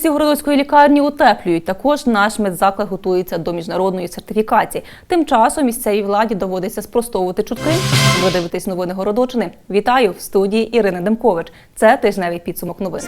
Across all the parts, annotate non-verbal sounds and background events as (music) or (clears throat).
Із городоцької лікарні утеплюють. Також наш медзаклад готується до міжнародної сертифікації. Тим часом місцевій владі доводиться спростовувати чутки. Ви дивитесь новини Городочини. Вітаю в студії Ірини Демкович. Це тижневий підсумок новин.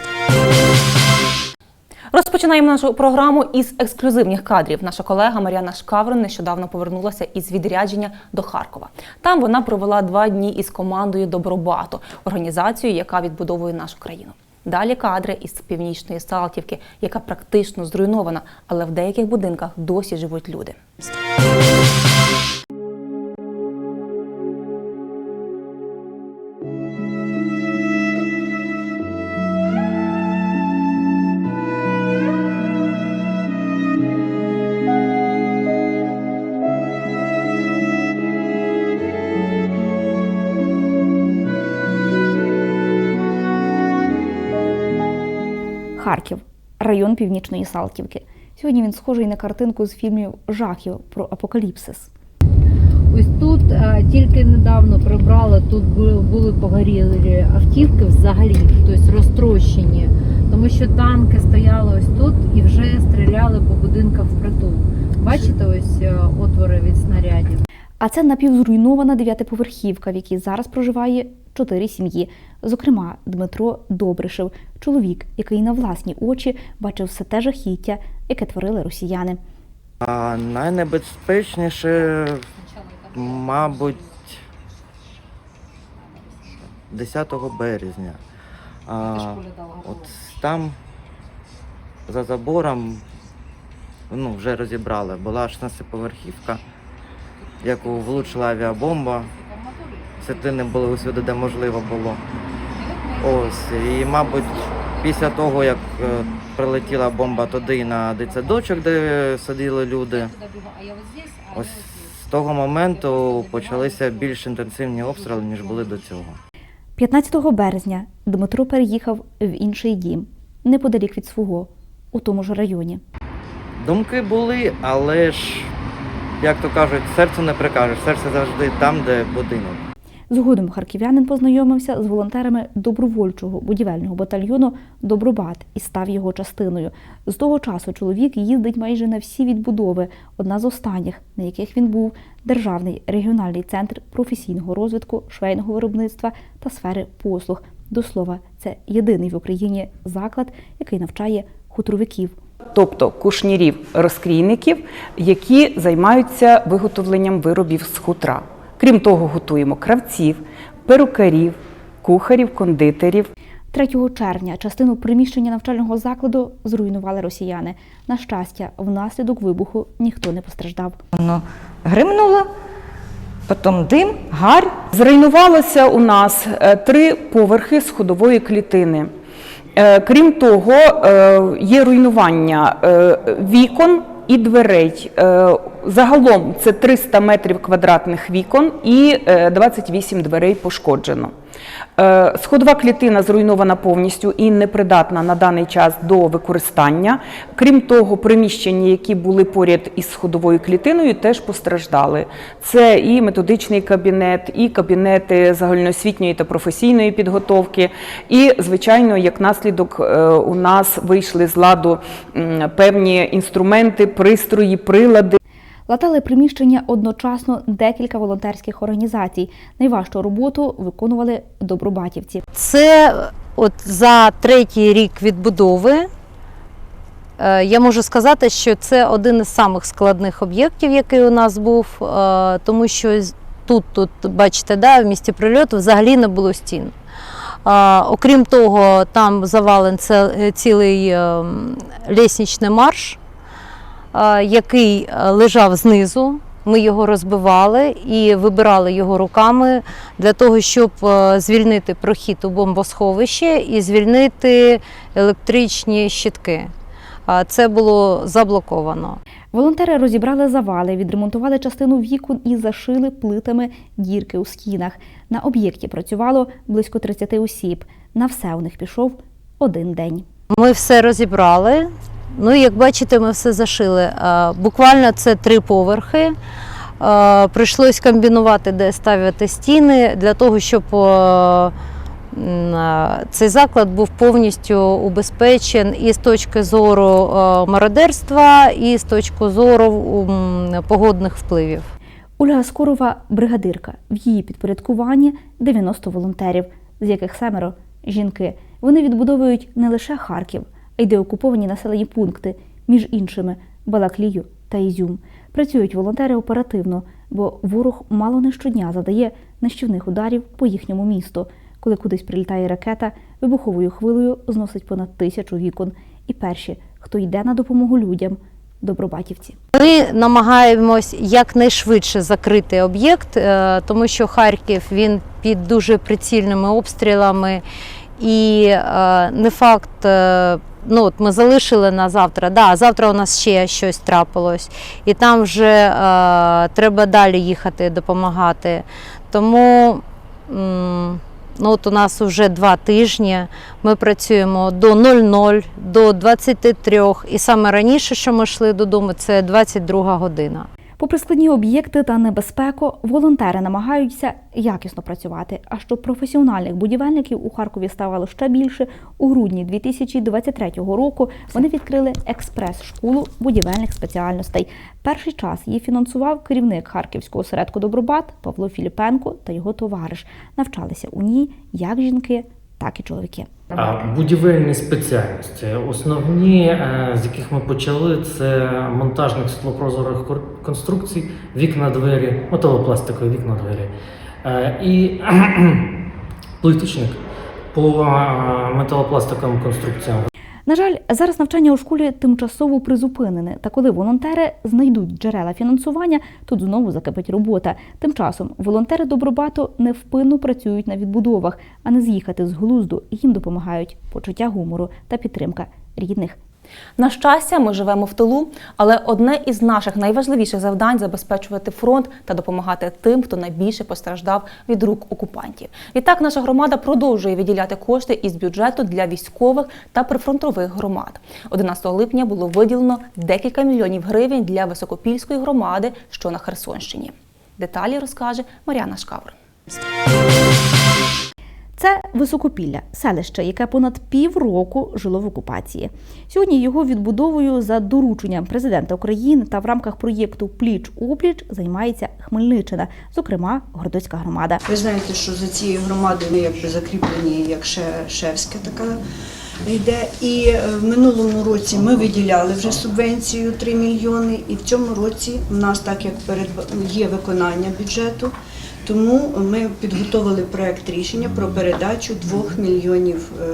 Розпочинаємо нашу програму із ексклюзивних кадрів. Наша колега Мар'яна Шкаврин нещодавно повернулася із відрядження до Харкова. Там вона провела два дні із командою Добробату, організацією, яка відбудовує нашу країну. Далі кадри із північної Салтівки, яка практично зруйнована, але в деяких будинках досі живуть люди. Район Північної Салтівки. Сьогодні він схожий на картинку з фільмів жахів про апокаліпсис. Ось тут е, тільки недавно прибрали, тут були, були погорілі автівки взагалі, тобто розтрощені, тому що танки стояли ось тут і вже стріляли по будинках впритул. Бачите, ось е, отвори від снарядів. А це напівзруйнована дев'ятиповерхівка, в якій зараз проживає чотири сім'ї. Зокрема, Дмитро Добришев, чоловік, який на власні очі бачив все те жахіття, яке творили росіяни. А найнебезпечніше, мабуть, 10 березня. А, от там за забором ну, вже розібрали. Була 16-поверхівка, яку влучила авіабомба. Світлини були усюди, де можливо було. Ось. І, мабуть, після того, як е, прилетіла бомба туди на дитсадочок, де сиділи люди, ось з того моменту почалися більш інтенсивні обстріли, ніж були до цього. 15 березня Дмитро переїхав в інший дім, неподалік від свого, у тому ж районі. Думки були, але ж, як то кажуть, серцю не прикажеш. Серце завжди там, де будинок. Згодом харків'янин познайомився з волонтерами добровольчого будівельного батальйону Добробат і став його частиною. З того часу чоловік їздить майже на всі відбудови. Одна з останніх, на яких він був державний регіональний центр професійного розвитку, швейного виробництва та сфери послуг. До слова, це єдиний в Україні заклад, який навчає хуторовиків. тобто кушнірів розкрійників, які займаються виготовленням виробів з хутра. Крім того, готуємо кравців, перукарів, кухарів, кондитерів. 3 червня частину приміщення навчального закладу зруйнували росіяни. На щастя, внаслідок вибуху ніхто не постраждав. Воно гримнуло, потім дим, гарь. Зруйнувалося у нас е, три поверхи сходової клітини. Е, Крім того, е, є руйнування вікон і дверей. Е, Загалом це 300 метрів квадратних вікон і е, 28 дверей пошкоджено. Е, Сходова клітина зруйнована повністю і непридатна на даний час до використання. Крім того, приміщення, які були поряд із сходовою клітиною, теж постраждали. Це і методичний кабінет, і кабінети загальноосвітньої та професійної підготовки. І, звичайно, як наслідок, е, у нас вийшли з ладу певні інструменти, пристрої, прилади. Латали приміщення одночасно декілька волонтерських організацій. Найважчу роботу виконували добробатівці. Це от за третій рік відбудови. е, Я можу сказати, що це один із самих складних об'єктів, який у нас був, е, тому що тут, тут бачите, да, в місті прильоту взагалі не було стін. Окрім того, там завален цілий е, лісничний марш, який е, лежав знизу. Ми його розбивали і вибирали його руками для того, щоб е, звільнити прохід у бомбосховище і звільнити електричні щитки. Це було заблоковано. Волонтери розібрали завали, відремонтували частину вікон і зашили плитами дірки у стінах. На об'єкті працювало близько 30 осіб. На все у них пішов один день. Ми все розібрали. Ну, як бачите, ми все зашили. Буквально це три поверхи. Прийшлось комбінувати, де ставити стіни, для того, щоб цей заклад був повністю убезпечен і з точки зору мародерства, і з точки зору погодних впливів. Ольга Скорова бригадирка. В її підпорядкуванні 90 волонтерів, з яких семеро жінки. Вони відбудовують не лише Харків, а й деокуповані населені пункти, між іншими Балаклію та Ізюм. Працюють волонтери оперативно, бо ворог мало не щодня задає нищівних ударів по їхньому місту. Коли кудись прилітає ракета, вибуховою хвилею зносить понад тисячу вікон. І перші, хто йде на допомогу людям, добробатівці. Ми намагаємось якнайшвидше закрити об'єкт, е, тому що Харків він під дуже прицільними обстрілами, і е, не факт. Ну, от ми залишили на завтра. Да, завтра у нас ще щось трапилось, і там вже е, треба далі їхати допомагати. Тому м, ну, от у нас вже два тижні. Ми працюємо до 00, до 23, і саме раніше, що ми йшли додому, це 22 година. Попри складні об'єкти та небезпеку, волонтери намагаються якісно працювати. А щоб професіональних будівельників у Харкові ставало ще більше, у грудні 2023 року вони відкрили експрес-школу будівельних спеціальностей. Перший час її фінансував керівник харківського осередку Добробат Павло Філіпенко та його товариш. Навчалися у ній як жінки, так і чоловіки. Будівельні спеціальності. Основні, е, з яких ми почали, це монтажних світлопрозорих конструкцій, вікна двері, металопластикові вікна двері. Е, І (clears throat) плиточник по е, металопластиковим конструкціям. На жаль, зараз навчання у школі тимчасово призупинене. Та коли волонтери знайдуть джерела фінансування, тут знову закипить робота. Тим часом волонтери Добробату невпинно працюють на відбудовах, а не з'їхати з глузду. Їм допомагають почуття гумору та підтримка рідних. На щастя, ми живемо в тилу, але одне із наших найважливіших завдань забезпечувати фронт та допомагати тим, хто найбільше постраждав від рук окупантів. Відтак наша громада продовжує виділяти кошти із бюджету для військових та прифронтових громад. 11 липня було виділено декілька мільйонів гривень для високопільської громади, що на Херсонщині. Деталі розкаже Мар'яна Шкавр. Це Високопілля, селище, яке понад півроку жило в окупації. Сьогодні його відбудовою за дорученням президента України та в рамках проєкту Пліч опліч займається Хмельниччина, зокрема Городоцька громада. Ви знаєте, що за цією громадою ми якби закріплені як Ше- Шевська така йде. І е, в минулому році ми виділяли вже субвенцію 3 мільйони, і в цьому році в нас так як перед є виконання бюджету. Тому ми підготовили проект рішення про передачу 2 мільйонів е,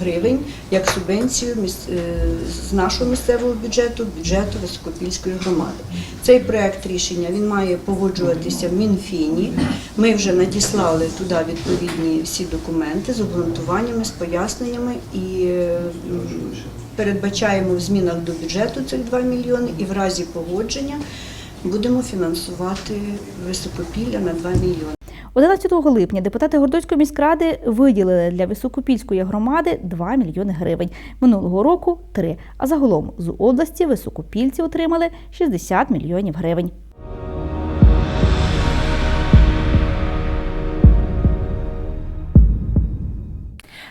гривень як субвенцію е, з нашого місцевого бюджету, бюджету Високопільської громади. Цей проект рішення він має погоджуватися в Мінфіні. Ми вже надіслали туди відповідні всі документи з обґрунтуваннями, з поясненнями і е, передбачаємо в змінах до бюджету цих 2 мільйони і в разі погодження будемо фінансувати високопілля на 2 мільйони. 11 липня депутати Гордоцької міськради виділили для Високопільської громади 2 мільйони гривень. Минулого року 3. А загалом з області високопільці отримали 60 мільйонів гривень.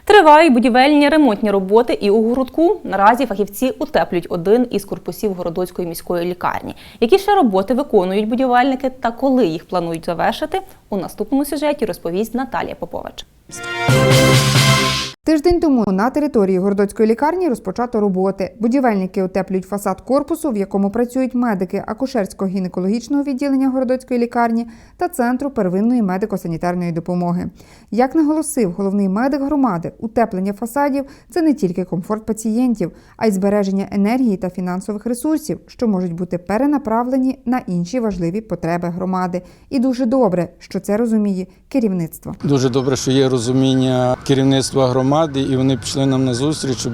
Тривають будівельні ремонтні роботи і у городку. Наразі фахівці утеплюють один із корпусів городоцької міської лікарні. Які ще роботи виконують будівельники та коли їх планують завершити? У наступному сюжеті розповість Наталія Попович. Тиждень тому на території Городоцької лікарні розпочато роботи. Будівельники утеплюють фасад корпусу, в якому працюють медики акушерського гінекологічного відділення Городоцької лікарні та центру первинної медико-санітарної допомоги. Як наголосив головний медик громади, утеплення фасадів це не тільки комфорт пацієнтів, а й збереження енергії та фінансових ресурсів, що можуть бути перенаправлені на інші важливі потреби громади. І дуже добре, що це розуміє керівництво. Дуже добре, що є розуміння керівництва громади, і вони пішли нам на зустріч, щоб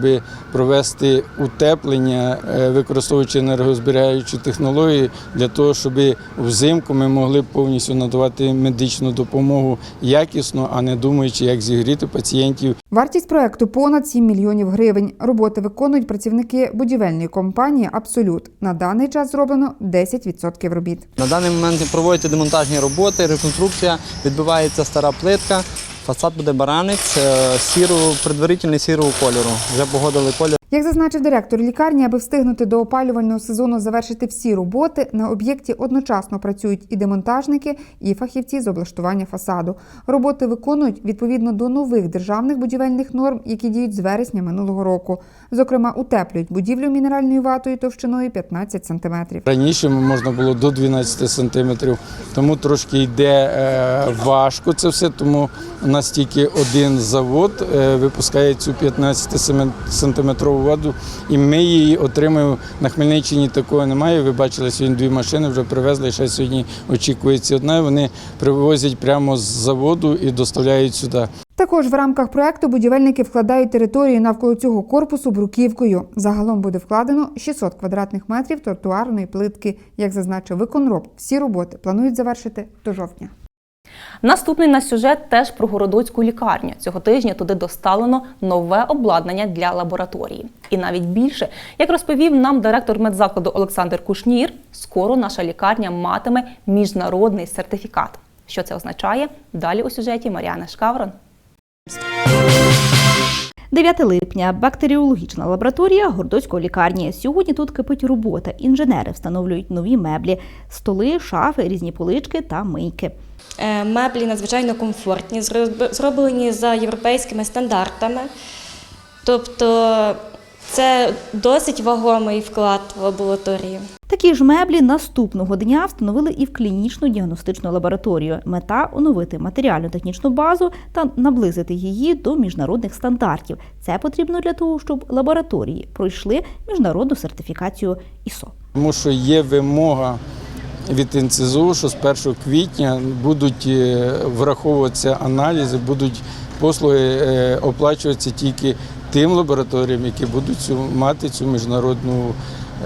провести утеплення, е, використовуючи енергозберігаючі технології, для того, щоб взимку ми могли повністю надавати медичну допомогу якісно, а не думаючи, як зігріти пацієнтів Вартість проекту понад 7 мільйонів гривень. Роботи виконують працівники будівельної компанії Абсолют. На даний час зроблено 10% робіт. На даний момент проводяться демонтажні роботи, реконструкція, відбивається стара плитка. Фасад буде баранець, е, сіру, предварительний сірого кольору. Вже погодили колір. Як зазначив директор лікарні, аби встигнути до опалювального сезону завершити всі роботи, на об'єкті одночасно працюють і демонтажники, і фахівці з облаштування фасаду. Роботи виконують відповідно до нових державних будівельних норм, які діють з вересня минулого року. Зокрема, утеплюють будівлю мінеральною ватою товщиною 15 сантиметрів. Раніше можна було до 12 сантиметрів, тому трошки йде е, важко це все, тому у нас тільки один завод е, випускає цю 15 сантиметрову воду, і ми її отримуємо на Хмельниччині. Такого немає. Ви бачили сьогодні дві машини вже привезли. Ще сьогодні очікується одна. Вони привозять прямо з заводу і доставляють сюди. Також в рамках проекту будівельники вкладають територію навколо цього корпусу бруківкою. Загалом буде вкладено 600 квадратних метрів тротуарної плитки. Як зазначив виконроб, всі роботи планують завершити до жовтня. Наступний на сюжет теж про городоцьку лікарню. Цього тижня туди доставлено нове обладнання для лабораторії. І навіть більше, як розповів нам директор медзакладу Олександр Кушнір, скоро наша лікарня матиме міжнародний сертифікат. Що це означає? Далі у сюжеті Маріани Шкаврон. 9 липня бактеріологічна лабораторія Гордоцької лікарні. Сьогодні тут кипить робота. Інженери встановлюють нові меблі, столи, шафи, різні полички та мийки. Е, Меблі надзвичайно комфортні, зроб- зроблені за європейськими стандартами. Тобто це досить вагомий вклад в лабораторію. Такі ж меблі наступного дня встановили і в клінічну діагностичну лабораторію. Мета оновити матеріально-технічну базу та наблизити її до міжнародних стандартів. Це потрібно для того, щоб лабораторії пройшли міжнародну сертифікацію ІСО. Тому що є вимога від НЦЗУ, що з 1 квітня будуть е, враховуватися аналізи, будуть послуги е, оплачуватися тільки тим лабораторіям, які будуть цю, мати цю міжнародну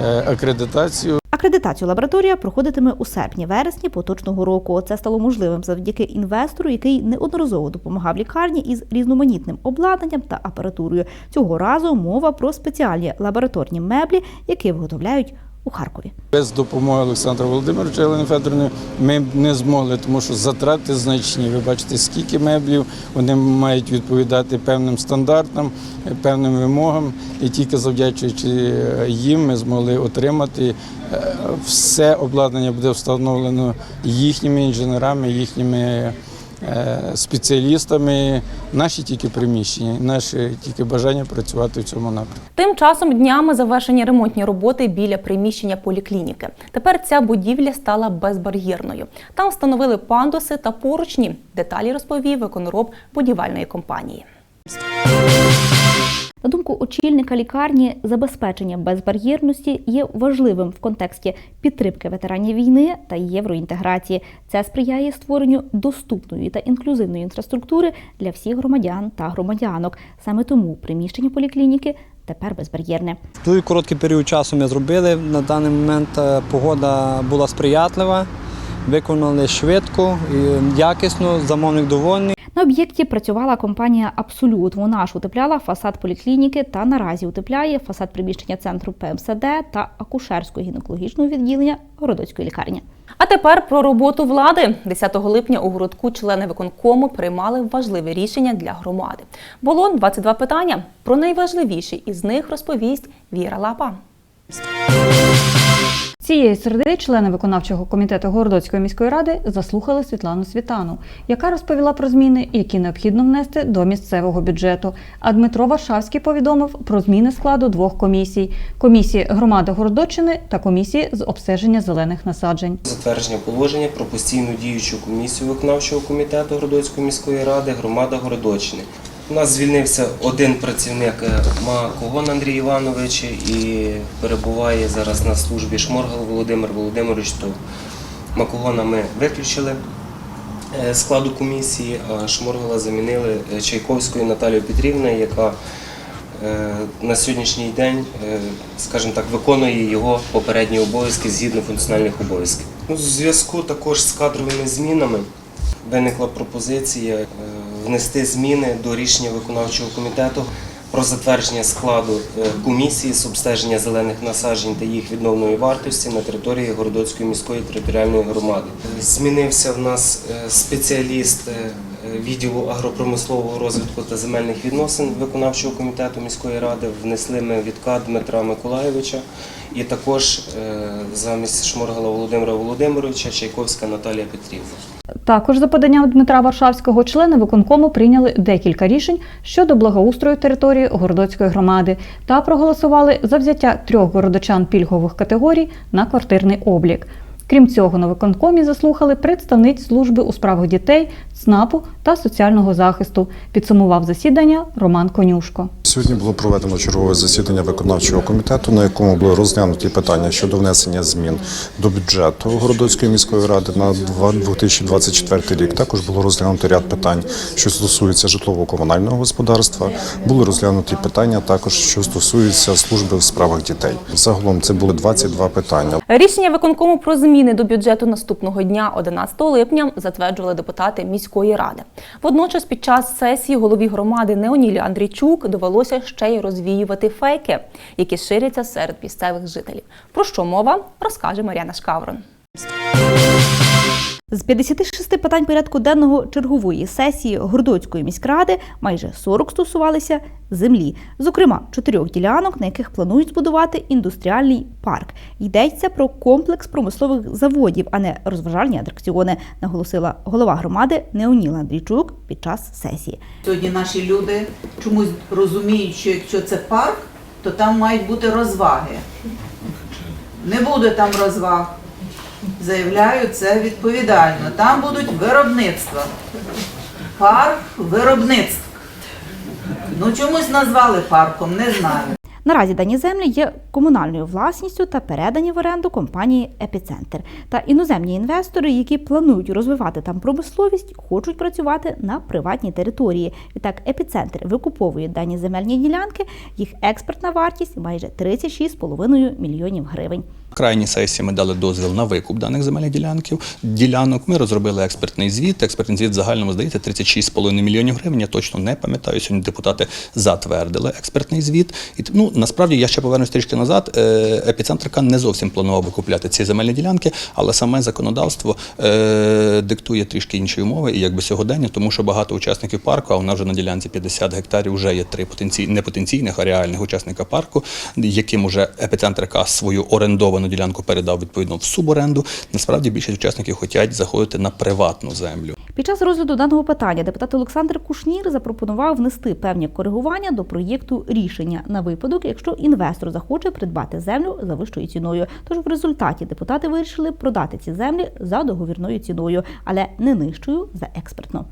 е, акредитацію. Акредитацію лабораторія проходитиме у серпні-вересні поточного року. Це стало можливим завдяки інвестору, який неодноразово допомагав лікарні із різноманітним обладнанням та апаратурою. Цього разу мова про спеціальні лабораторні меблі, які виготовляють у Харкові. Без допомоги Олександра Володимировича Олени Федоровни ми не змогли, тому що затрати значні. Ви бачите, скільки меблів вони мають відповідати певним стандартам, певним вимогам. І тільки завдячуючи їм, ми змогли отримати е, все обладнання буде встановлено їхніми інженерами, їхніми е, спеціалістами. Наші тільки приміщення, наше тільки бажання працювати в цьому напрямку. Тим часом днями завершені ремонтні роботи біля приміщення поліклініки. Тепер ця будівля стала безбар'єрною. Там встановили пандуси та поручні. Деталі розповів виконроб будівельної компанії. На думку очільника лікарні, забезпечення безбар'єрності є важливим в контексті підтримки ветеранів війни та євроінтеграції. Це сприяє створенню доступної та інклюзивної інфраструктури для всіх громадян та громадянок. Саме тому приміщення поліклініки тепер безбар'єрне. В той короткий період часу ми зробили. На даний момент е, погода була сприятлива, виконали швидко, і якісно, замовник довольний. На об'єкті працювала компанія Абсолют. Вона ж утепляла фасад поліклініки та наразі утепляє фасад приміщення центру ПМСД та акушерського гінекологічного відділення Городоцької лікарні. А тепер про роботу влади. 10 липня у городку члени виконкому приймали важливі рішення для громади. Було 22 питання. Про найважливіші із них розповість Віра Лапа. Цієї середи члени виконавчого комітету Городоцької міської ради заслухали Світлану Світану, яка розповіла про зміни, які необхідно внести до місцевого бюджету. А Дмитро Варшавський повідомив про зміни складу двох комісій: комісії громади Городоччини та комісії з обстеження зелених насаджень. Затвердження положення про постійну діючу комісію виконавчого комітету Городоцької міської ради громада Городоччини. У нас звільнився один працівник е, Макогон Андрій Іванович і перебуває зараз на службі Шморгал Володимир Володимирович. То Макогона ми виключили е, складу комісії, а Шморгала замінили е, Чайковською Наталією Петрівною, яка на сьогоднішній день, скажімо так, виконує його попередні обов'язки згідно функціональних обов'язків. Ну, в зв'язку також з кадровими змінами виникла пропозиція внести зміни до рішення виконавчого комітету про затвердження складу е, комісії з обстеження зелених насаджень та їх відновної вартості на території Городоцької міської територіальної громади. Змінився в нас е, спеціаліст е, відділу агропромислового розвитку та земельних відносин виконавчого комітету міської ради внесли ми відкат Дмитра Миколаєвича і також е, замість Шморгала Володимира Володимировича Чайковська Наталія Петрівна. Також за поданням Дмитра Варшавського члени виконкому прийняли декілька рішень щодо благоустрою території Городоцької громади та проголосували за взяття трьох городочан пільгових категорій на квартирний облік. Крім цього, на виконкомі заслухали представниць служби у справах дітей, ЦНАПу та соціального захисту. Підсумував засідання Роман Конюшко. Сьогодні було проведено чергове засідання виконавчого комітету, на якому були розглянуті питання щодо внесення змін до бюджету Городоцької міської ради на 2024 рік. Також було розглянуто ряд питань, що стосуються житлово-комунального господарства. Були розглянуті питання також, що стосуються служби в справах дітей. Загалом це були 22 питання. Рішення виконкому про зміни до бюджету наступного дня, 11 липня, затверджували депутати міської ради. Водночас, під час сесії голові громади Неонілі Андрійчук довелося ще й розвіювати фейки, які ширяться серед місцевих жителів. Про що мова розкаже Мар'яна Шкаврон. З 56 питань порядку денного чергової сесії Гордоцької міськради майже 40 стосувалися землі, зокрема чотирьох ділянок, на яких планують збудувати індустріальний парк. Йдеться про комплекс промислових заводів, а не розважальні атракціони, наголосила голова громади Неоніла Андрійчук під час сесії. Сьогодні наші люди чомусь розуміють, що якщо це парк, то там мають бути розваги. Не буде там розваг. Заявляю це відповідально. Там будуть виробництва. Парк виробництв. Ну чомусь назвали парком, не знаю. Наразі дані землі є комунальною власністю та передані в оренду компанії Епіцентр. Та іноземні інвестори, які планують розвивати там промисловість, хочуть працювати на приватній території. Відтак епіцентр викуповує дані земельні ділянки. Їх експертна вартість майже 36,5 мільйонів гривень. Крайній сесії ми дали дозвіл на викуп даних земельних ділянків. Ділянок ми розробили експертний звіт. Експертний звіт загальному здається 36,5 мільйонів гривень. Я точно не пам'ятаю. Сьогодні депутати затвердили експертний звіт. І ну насправді я ще повернусь трішки назад. Е, Епіцентрика не зовсім планував викупляти ці земельні ділянки, але саме законодавство е, диктує трішки інші умови і якби сьогодення, тому що багато учасників парку, а нас вже на ділянці 50 гектарів вже є три потенційні не потенційних, а реальних учасника парку, яким уже епіцентрика свою орендовану ділянку передав відповідно в суборенду. Насправді більшість учасників хочуть заходити на приватну землю. Під час розгляду даного питання депутат Олександр Кушнір запропонував внести певні коригування до проєкту рішення на випадок, якщо інвестор захоче придбати землю за вищою ціною. Тож в результаті депутати вирішили продати ці землі за договірною ціною, але не нижчою за експертну.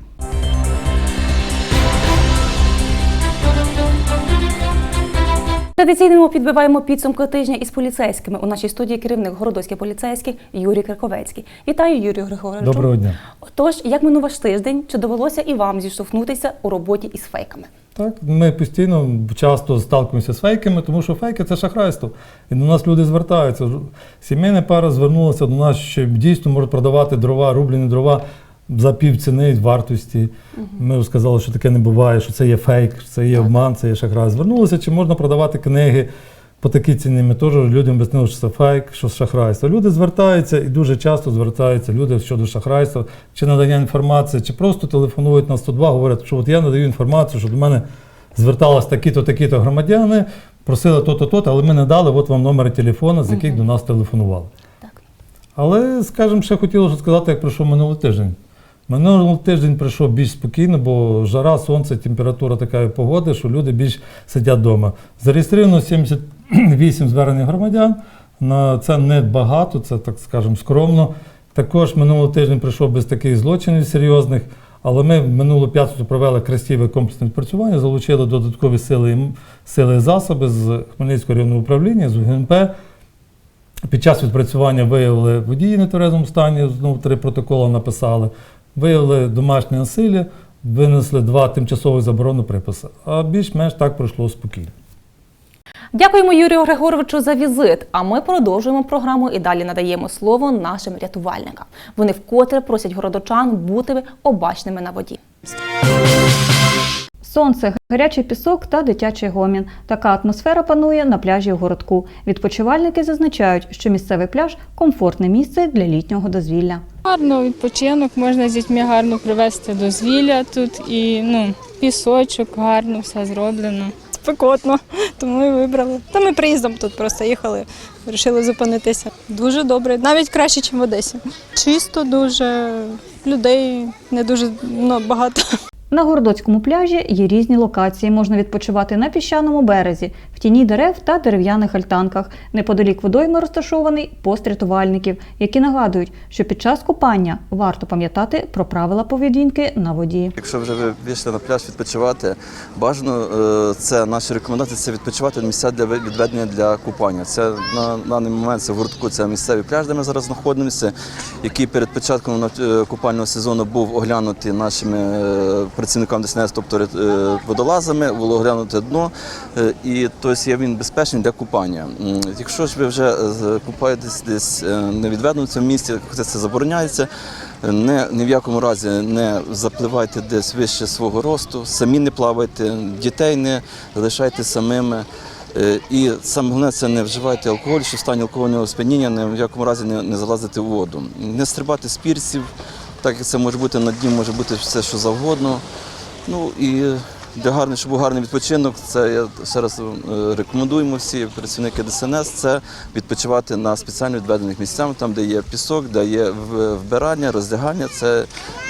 Традиційно підбиваємо підсумки тижня із поліцейськими. У нашій студії керівник Городоцький поліцейський Юрій Краковецький. Вітаю, Юрію Григоровичу. Доброго дня. Тож, як минув ваш тиждень? Чи довелося і вам зіштовхнутися у роботі із фейками? Так, ми постійно часто сталкуємося з фейками, тому що фейки це шахрайство. І до нас люди звертаються. Сімейна пара звернулася до нас, що дійсно можуть продавати дрова, рублені дрова за пів ціни вартості. Ми сказали, що таке не буває, що це є фейк, що це є обман, це є шахрай. Звернулися, чи можна продавати книги по такій ціні. Ми теж людям об'яснили, що це фейк, що шахрайство. Люди звертаються і дуже часто звертаються люди щодо шахрайства, чи надання інформації, чи просто телефонують на 102, говорять, що от я надаю інформацію, що до мене звертались такі-то, такі-то громадяни, просили то-то, то-то, але ми не дали, от вам номери телефону, з яких до нас телефонували. Але, скажімо, ще хотілося сказати, як пройшов минулий тиждень. Минулий тиждень пройшов більш спокійно, бо жара, сонце, температура такої погоди, що люди більш сидять вдома. Зареєстровано 78 звернень громадян. На це не багато, це так скажемо скромно. Також минулий тиждень пройшов без таких злочинів серйозних. Але ми минулу п'ятницю провели красиве комплексне відпрацювання, залучили додаткові сили, і- сили і засоби з Хмельницького районного управління, з УГНП. Під час відпрацювання виявили водії в нетверезому стані, знову три протоколи написали, виявили домашнє насилля, винесли два тимчасові заборону приписи. А більш-менш так пройшло спокійно. Дякуємо Юрію Григоровичу за візит. А ми продовжуємо програму і далі надаємо слово нашим рятувальникам. Вони вкотре просять городочан бути обачними на воді. Сонце, гарячий пісок та дитячий гомін. Така атмосфера панує на пляжі у городку. Відпочивальники зазначають, що місцевий пляж комфортне місце для літнього дозвілля. Гарно відпочинок, можна з дітьми гарно привезти дозвілля тут і ну, пісочок, гарно все зроблено. Спекотно, тому і вибрали. Та ми приїздом тут просто їхали, вирішили зупинитися. Дуже добре, навіть краще, ніж в Одесі. Чисто дуже, людей не дуже ну, багато. На Городоцькому пляжі є різні локації. Можна відпочивати на піщаному березі, в тіні дерев та дерев'яних альтанках. Неподалік водойми розташований пост рятувальників, які нагадують, що під час купання варто пам'ятати про правила поведінки на воді. Якщо вже ви вийшли на пляж відпочивати, бажано е, це наші рекомендації це відпочивати місця для відведення для купання. Це на даний момент це в гуртку, це місцевий пляж, де ми зараз знаходимося, який перед початком е, купального сезону був оглянутий нашими е, працівниками ДСНС, тобто водолазами, було оглянуте дно, і тобто є він безпечний для купання. Якщо ж ви вже е, купаєтесь десь е, не відведено в цьому місці, хоча це забороняється. Не, ні в якому разі не запливайте десь вище свого росту, самі не плавайте, дітей не залишайте самими. Е, І саме головне це не вживайте алкоголь, що в стані алкогольного сп'яніння, ні в якому разі не, не залазити в воду. Не стрибати з пірсів, так як це може бути на дні, може бути все, що завгодно. Ну і для гарний, щоб був гарний відпочинок, це я ще раз е, рекомендуємо всі працівники ДСНС, це відпочивати на спеціально відведених місцях, там, де є пісок, де є вбирання, роздягання. Це,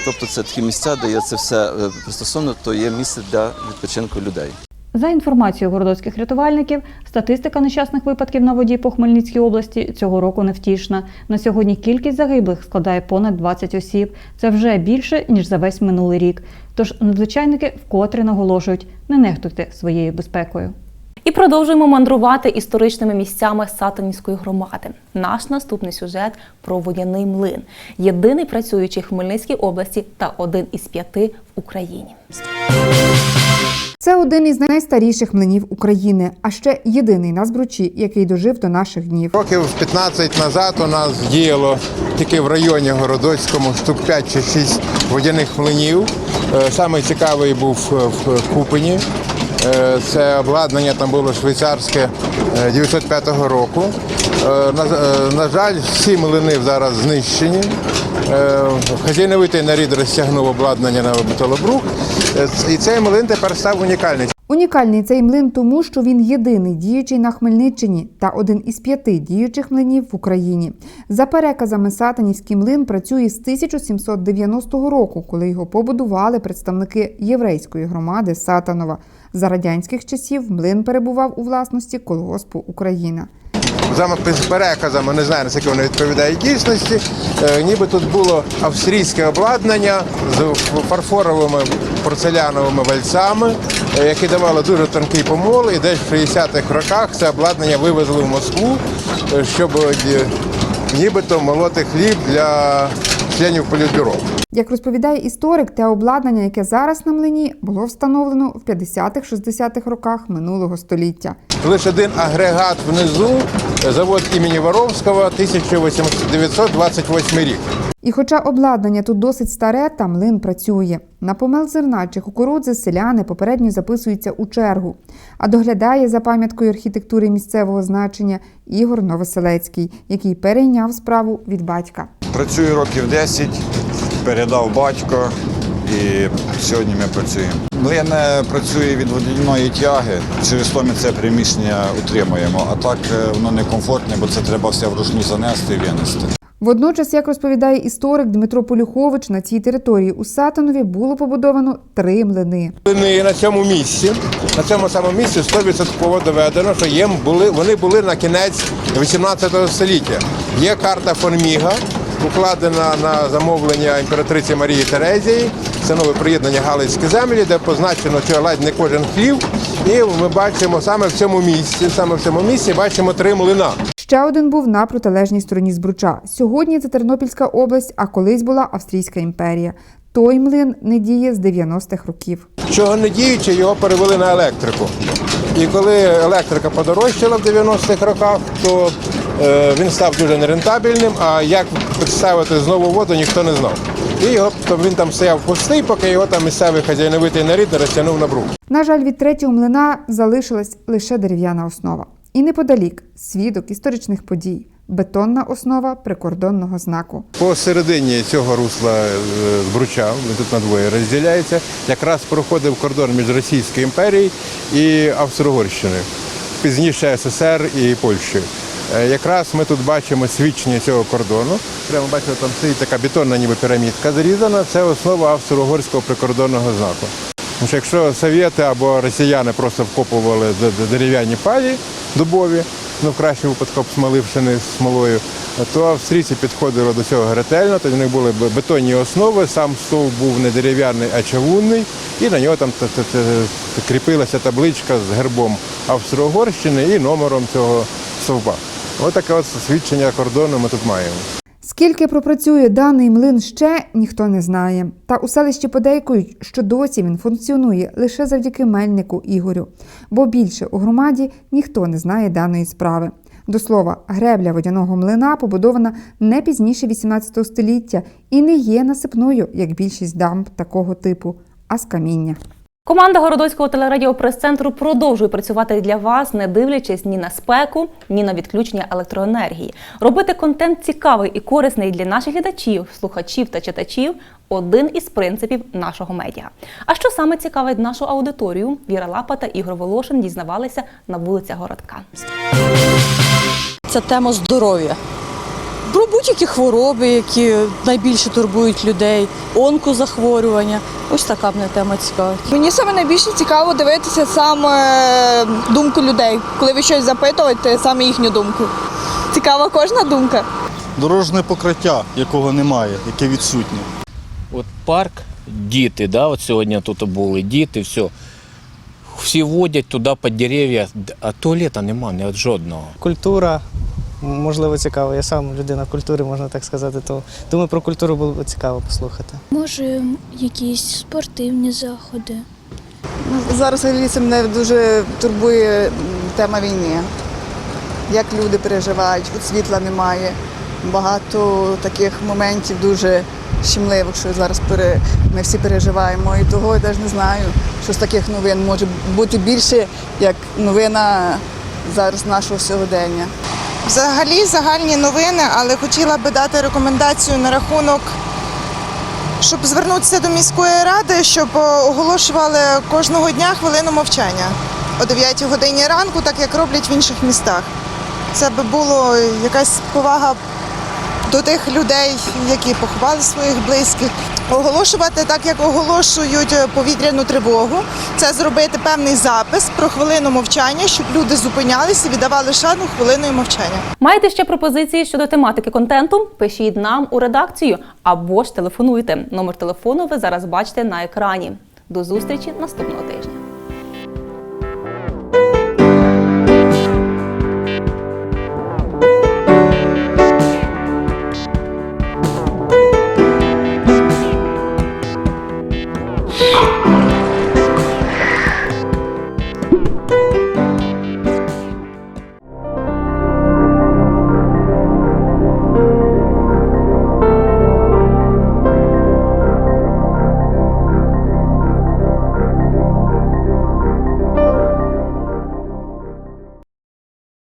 тобто це такі місця, де є це все пристосовно, пристосовано, то є місце для відпочинку людей. За інформацією городоцьких рятувальників, статистика нещасних випадків на воді по Хмельницькій області цього року невтішна. На сьогодні кількість загиблих складає понад 20 осіб. Це вже більше ніж за весь минулий рік. Тож надзвичайники вкотре наголошують: не нехтуйте своєю безпекою. І продовжуємо мандрувати історичними місцями Сатанівської громади. Наш наступний сюжет про водяний млин, єдиний працюючий в Хмельницькій області та один із п'яти в Україні. Це один із найстаріших млинів України, а ще єдиний на збручі, який дожив до наших днів. Років 15 назад у нас діяло тільки в районі Городоцькому штук 5 чи 6 водяних млинів. Е, Саме цікавий був е, в Купені. Е, Це обладнання там було швейцарське е, 905 року. Е, На, е, жаль, всі млини зараз знищені. Е, Хазяйновитий нарід розтягнув обладнання на металобрух. Е, І цей млин тепер став унікальний. Унікальний цей млин тому, що він єдиний діючий на Хмельниччині та один із п'яти діючих млинів в Україні. За переказами Сатанівський млин працює з 1790 року, коли його побудували представники єврейської громади Сатанова. За радянських часів млин перебував у власності колгоспу Україна. За переказами, не знаю, наскільки вони відповідають дійсності. е, Ніби тут було австрійське обладнання з фарфоровими порцеляновими вальцами, е, які давали дуже тонкий помол. І десь в 60-х роках це обладнання вивезли в Москву, е, щоб нібито молоти хліб для членів політбюро. Як розповідає історик, те обладнання, яке зараз на млині, було встановлено в 50-60-х роках минулого століття. Лише один агрегат внизу, завод імені Воровського, 1928 рік. І хоча обладнання тут досить старе, та млин працює. На помел зерна чи кукурудзи селяни попередньо записуються у чергу. А доглядає за пам'яткою архітектури місцевого значення Ігор Новоселецький, який перейняв справу від батька. Працюю років 10, передав батько і сьогодні ми працюємо. Ну, я не працюю від водяної тяги, через то ми це приміщення утримуємо, а так е, воно некомфортне, бо це треба все вручну занести і винести. Водночас, як розповідає історик Дмитро Полюхович, на цій території у Сатанові було побудовано три млини. Млини на цьому місці, на цьому самому місці 100% доведено, що їм були, вони були на кінець 18 століття. Є карта Форміга, укладена на замовлення імператриці Марії Терезії. Це нове приєднання Галицькі землі, де позначено, що ледь не кожен хлів. І ми бачимо саме в цьому місці, саме в цьому місці бачимо три млина. Ще один був на протилежній стороні збруча. Сьогодні це Тернопільська область, а колись була Австрійська імперія. Той млин не діє з 90-х років. Чого не діючи, його перевели на електрику. І коли електрика подорожчала в 90-х роках, то він став дуже нерентабельним, а як представити знову воду, ніхто не знав. і його, щоб він там стояв пустий, поки його там місцевий хазяйновитий нарід не розтягнув на брук. На жаль, від третього млина залишилась лише дерев'яна основа. І неподалік свідок історичних подій, бетонна основа прикордонного знаку. Посередині цього русла е, збруча, він тут надвоє розділяється, якраз проходив кордон між Російською імперією і Австро-Угорщиною, пізніше СССР і Польщею. Е, Якраз ми тут бачимо свідчення цього кордону. Прямо бачимо, там стоїть така бетонна ніби пірамідка зрізана. Це основа австро-угорського прикордонного знаку. Тому що якщо совєти або росіяни просто вкопували дерев'яні палі дубові, ну в кращому випадку обсмоливши смолою, то австрійці підходили до цього ретельно, тоді в них були бетонні основи, сам стовп був не дерев'яний, а чавунний, і на нього там кріпилася табличка з гербом Австро-Угорщини і номером цього стовпа. Ось таке от свідчення кордону ми тут маємо. Скільки пропрацює даний млин ще ніхто не знає. Та у селищі подейкують, що досі він функціонує лише завдяки мельнику Ігорю, бо більше у громаді ніхто не знає даної справи. До слова, гребля водяного млина побудована не пізніше 18 століття і не є насипною, як більшість дамб такого типу, а з каміння. Команда Городоцького телерадіопрес-центру продовжує працювати для вас, не дивлячись ні на спеку, ні на відключення електроенергії. Робити контент цікавий і корисний для наших глядачів, слухачів та читачів один із принципів нашого медіа. А що саме цікавить нашу аудиторію, Віра Лапа та Ігор Волошин дізнавалися на вулицях городка. Це тема здоров'я. Про будь-які хвороби, які найбільше турбують людей, онкозахворювання. Ось така мене тема цікавить. Мені саме найбільше цікаво дивитися саме думку людей. Коли ви щось запитуєте, саме їхню думку. Цікава кожна думка. Дорожне покриття, якого немає, яке відсутнє. От парк, діти, да, от сьогодні тут були, діти, все. Всі водять туди під дерев'я, а туалета нема ні от жодного. Культура, можливо, цікаво. Я сам людина культури, можна так сказати. То думаю, про культуру було б цікаво послухати. Може, якісь спортивні заходи. Зараз взагалі мене дуже турбує тема війни. Як люди переживають, от світла немає. Багато таких моментів дуже щемливих, що зараз пере... ми всі переживаємо. І того я навіть не знаю, що з таких новин може бути більше, як новина зараз нашого сьогодення. Взагалі загальні новини, але хотіла би дати рекомендацію на рахунок, щоб звернутися до міської ради, щоб е, оголошували кожного дня хвилину мовчання о 9 годині ранку, так як роблять в інших містах. Це би було якась повага до тих людей, які поховали своїх близьких. Оголошувати так, як оголошують е, повітряну тривогу, це зробити певний запис про хвилину мовчання, щоб люди зупинялися і віддавали шану хвилиною мовчання. Маєте ще пропозиції щодо тематики контенту? Пишіть нам у редакцію або ж телефонуйте. Номер телефону ви зараз бачите на екрані. До зустрічі наступного тижня.